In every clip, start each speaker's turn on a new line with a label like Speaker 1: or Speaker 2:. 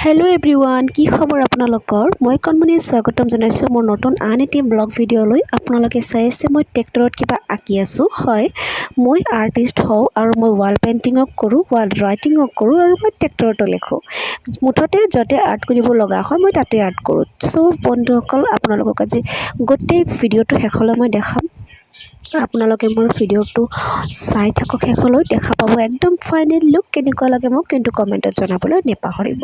Speaker 1: Hello everyone কি খবৰ আপোনালোকৰ? মই কণমণি স্বাগতম জনাইছোঁ মোৰ নতুন আন এটি ব্লগ ভিডিঅ'লৈ। আপোনালোকে চাই আছে মই ট্ৰেক্টৰত কিবা আঁকি আছোঁ। হয় মই আৰ্টিষ্ট হওঁ আৰু মই ৱাল পেইণ্টিঙো কৰোঁ ৱাল ৰাইটিঙো কৰোঁ আৰু মই ট্ৰেক্টৰতো লিখোঁ। মুঠতে য'তে আৰ্ট কৰিব লগা হয় মই তাতে আৰ্ট কৰোঁ। চ' বন্ধুসকল আপোনালোকক আজি গোটেই ভিডিঅ'টো শেষলৈ মই দেখাম। আপোনালোকে মোৰ ভিডিঅ'টো চাই থাকক শেষলৈ। দেখা পাব একদম ফাইনেল লুক কেনেকুৱা লাগে মোক কিন্তু কমেণ্টত জনাবলৈ নাপাহৰিব।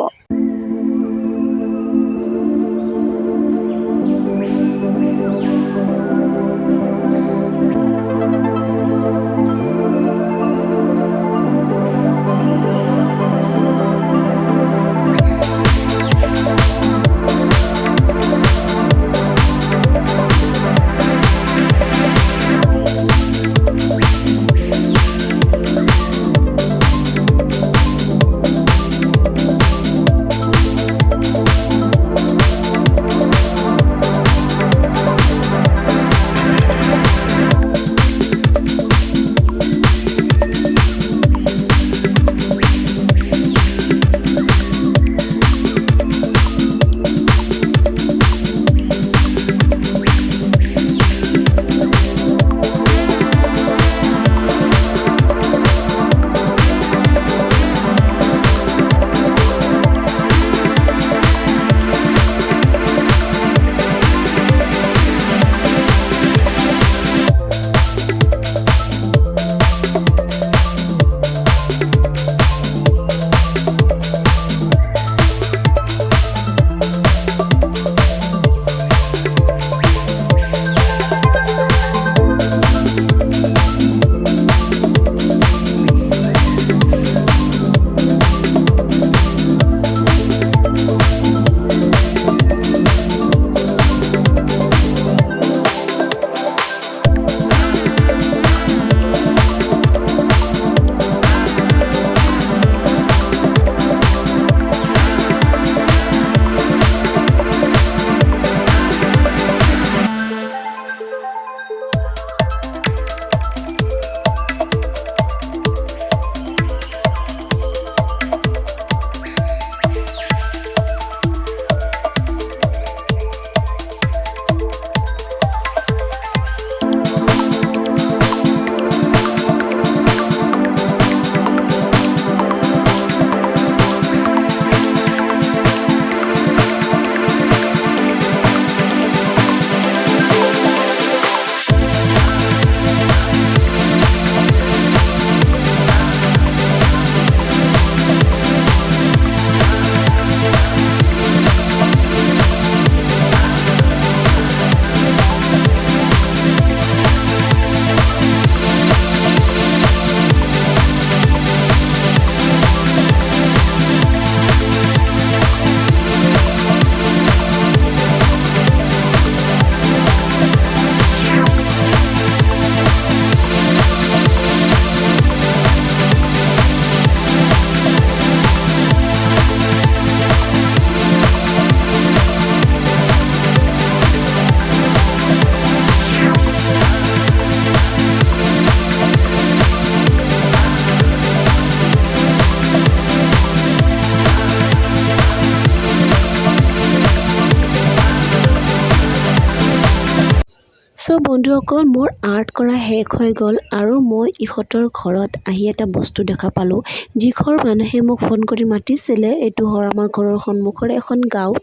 Speaker 1: চ' বন্ধুসকল মোৰ আৰ্ট কৰা শেষ হৈ গ'ল আৰু মই ইহঁতৰ ঘৰত আহি এটা বস্তু দেখা পালোঁ। যিঘৰ মানুহে মোক ফোন কৰি মাতিছিলে এইটো হ'ল আমাৰ ঘৰৰ সন্মুখৰে এখন গাঁও।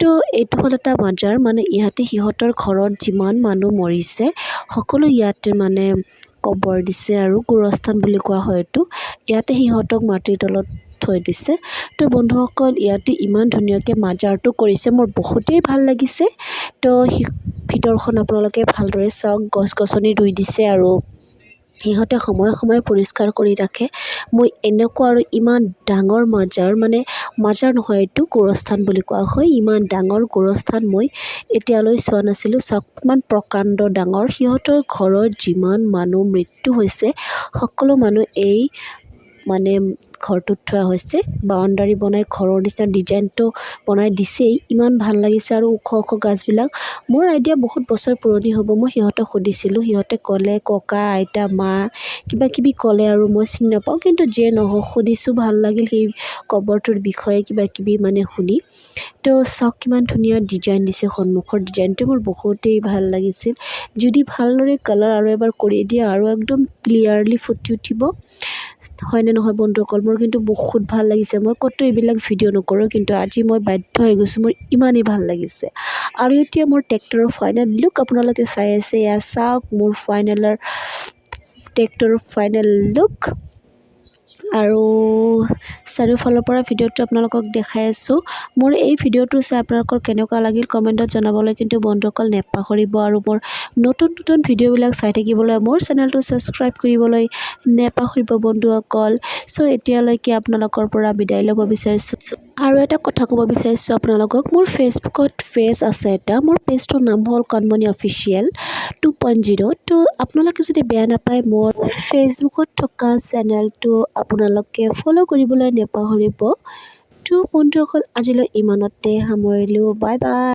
Speaker 1: তো এইটো হ'ল এটা বজাৰ মানে ইয়াতে সিহঁতৰ ঘৰত যিমান মানুহ মৰিছে সকলো ইয়াতে মানে কবৰ দিছে আৰু গোৰস্থান বুলি কোৱা হয় এইটো। ইয়াতে সিহঁতক মাটিৰ তলত থৈ দিছে। তো বন্ধুসকল ইয়াতে ইমান ধুনীয়াকৈ মাজাৰটো কৰিছে মোৰ বহুতেই ভাল লাগিছে। তো ভিতৰখন আপোনালোকে ভালদৰে চাওক গছ গছনি ৰুই দিছে আৰু সিহঁতে সময়ে সময়ে পৰিষ্কাৰ কৰি ৰাখে। মই এনেকুৱা আৰু ইমান ডাঙৰ মাজাৰ মানে মাজাৰ নহয় এইটো গোৰস্থান বুলি কোৱা হয় ইমান ডাঙৰ গোৰস্থান মই এতিয়ালৈ চোৱা নাছিলোঁ। চাওক ইমান প্ৰকাণ্ড ডাঙৰ সিহঁতৰ ঘৰত যিমান মানুহ মৃত্যু হৈছে সকলো মানুহ এই মানে ঘৰটোত থোৱা হৈছে। বাউণ্ডাৰী বনাই ঘৰৰ নিচিনা ডিজাইনটো বনাই দিছেই। ইমান ভাল লাগিছে আৰু ওখ ওখ গাছবিলাক। মোৰ আইডিয়া বহুত বছৰ পুৰণি হ'ব মই সিহঁতক সুধিছিলোঁ। সিহঁতে ক'লে ককা আইতা মা কিবা কিবি ক'লে আৰু মই চিনি নাপাওঁ কিন্তু যিয়ে নহওক সুধিছোঁ ভাল লাগিল সেই কবৰটোৰ বিষয়ে কিবা কিবি মানে শুনি। তো চাওক কিমান ধুনীয়া ডিজাইন দিছে সন্মুখৰ ডিজাইনটো মোৰ বহুতেই ভাল লাগিছিল। যদি ভালদৰে কালাৰ আৰু এবাৰ কৰি দিয়ে আৰু একদম ক্লিয়াৰলি ফুটি উঠিব হয়নে নহয় বন্ধুসকল মোৰ কিন্তু বহুত ভালো লাগিছে। মই ক'তো এইবিলাক ভিডিঅ' নকৰোঁ, কিন্তু আজি মই বাধ্য হৈ গৈছোঁ। মোৰ ইমানেই ভালো লাগিছে। আৰু এতিয়া মোৰ ট্ৰেক্টৰৰ ফাইনেল লুক আপোনালোকে চাই আছে। এয়া চাওক মোৰ ফাইনেলৰ ট্ৰেক্টৰৰ ফাইনেল লুক আৰু চাৰিওফালৰ পৰা ভিডিঅ'টো আপোনালোকক দেখাই আছোঁ। মোৰ এই ভিডিঅ'টো চাই আপোনালোকৰ কেনেকুৱা লাগিল কমেণ্টত জনাবলৈ কিন্তু বন্ধুসকল নেপাহৰিব আৰু মোৰ নতুন নতুন ভিডিঅ'বিলাক চাই থাকিবলৈ মোৰ চেনেলটো ছাবস্ক্ৰাইব কৰিবলৈ নেপাহৰিব বন্ধুসকল। চ' এতিয়ালৈকে আপোনালোকৰ পৰা বিদায় ল'ব বিচাৰিছোঁ। আৰু এটা কথা ক'ব বিচাৰিছোঁ আপোনালোকক মোৰ ফেচবুকত পেজ আছে এটা মোৰ পেজটোৰ নাম হ'ল Konmoni official two point zero' তো আপোনালোকে যদি বেয়া নাপায় মোৰ ফেচবুকত থকা চেনেলটো আপোনালোকে ফ'ল' কৰিবলৈ নেপাহৰিব। তো বন্ধুসকল আজিলৈ ইমানতে সামৰিলোঁ বাই বাই